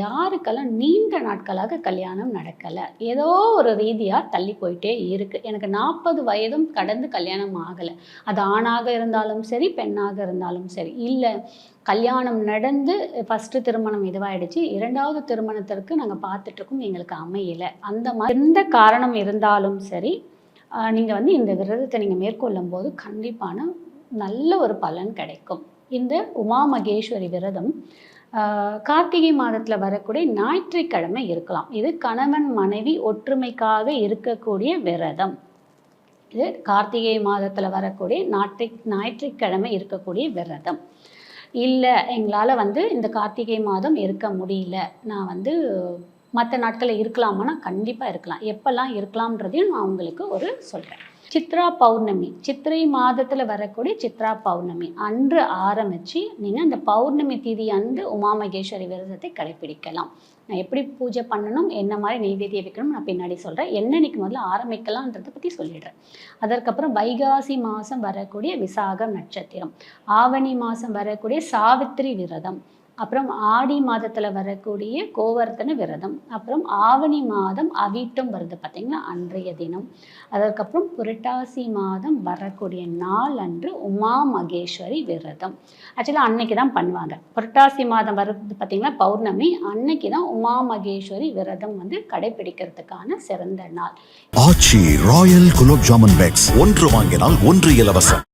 யாருக்கெல்லாம் நீண்ட நாட்களாக கல்யாணம் நடக்கலை ஏதோ ஒரு ரீதியாக தள்ளி போயிட்டே இருக்குது எனக்கு நாற்பது வயதும் கடந்து கல்யாணம் ஆகலை. அது ஆணாக இருந்தாலும் சரி பெண்ணாக இருந்தாலும் சரி. இல்லை கல்யாணம் நடந்து ஃபஸ்ட்டு திருமணம் இதுவாயிடுச்சு. இரண்டாவது திருமணத்திற்கு நாங்கள் பார்த்துட்ருக்கோம் எங்களுக்கு அமையலை. அந்த மாதிரி எந்த காரணம் இருந்தாலும் சரி நீங்கள் வந்து இந்த விரதத்தை நீங்கள் மேற்கொள்ளும் போது கண்டிப்பான நல்ல ஒரு பலன் கிடைக்கும். இந்த உமா மகேஸ்வரி விரதம் கார்த்திகை மாதத்தில் வரக்கூடிய ஞாயிற்றுக்கிழமை இருக்கலாம். இது கணவன் மனைவி ஒற்றுமைக்காக இருக்கக்கூடிய விரதம். இது கார்த்திகை மாதத்தில் வரக்கூடிய ஞாயிற்று ஞாயிற்றுக்கிழமை இருக்கக்கூடிய விரதம். இல்லை எங்களால் வந்து இந்த கார்த்திகை மாதம் இருக்க முடியல. நான் வந்து மற்ற நாட்களில் இருக்கலாமான்னா கண்டிப்பாக இருக்கலாம். எப்போல்லாம் இருக்கலாம்ன்றதையும் நான் உங்களுக்கு ஒரு சொல்கிறேன் சித்ரா பௌர்ணமி. சித்திரை மாதத்தில் வரக்கூடிய சித்ரா பௌர்ணமி. அன்று ஆரம்பித்து நீங்கள் அந்த பௌர்ணமி தீதி அன்று உமா மகேஸ்வரி விரதத்தை கடைப்பிடிக்கலாம் நான் எப்படி பூஜை பண்ணணும் என்ன மாதிரி நெய்வேத்தியம் வைக்கணும் நான் பின்னாடி சொல்கிறேன் என்னன்னைக்கு முதல்ல ஆரம்பிக்கலான்றதை பற்றி சொல்லிடுறேன். அதற்கப்புறம் வைகாசி மாதம் வரக்கூடிய விசாகம் நட்சத்திரம். ஆவணி மாதம் வரக்கூடிய சாவித்திரி விரதம். அப்புறம் ஆடி மாதத்தில் வரக்கூடிய கோவர்த்தன விரதம் அப்புறம் ஆவணி மாதம் அவிட்டம் வருது பார்த்திங்கன்னா அன்றைய தினம். அதற்கப்புறம் புரட்டாசி மாதம் வரக்கூடிய நாள் அன்று உமா மகேஸ்வரி விரதம். ஆக்சுவலாக அன்னைக்கு தான் பண்ணுவாங்க. புரட்டாசி மாதம் வருது பார்த்திங்கன்னா பௌர்ணமி அன்னைக்கு தான் உமா மகேஸ்வரி விரதம் வந்து கடைபிடிக்கிறதுக்கான சிறந்த நாள். Aachi royal gulab jamun packs. ஒன்று வாங்கினால் ஒன்று இலவசம்.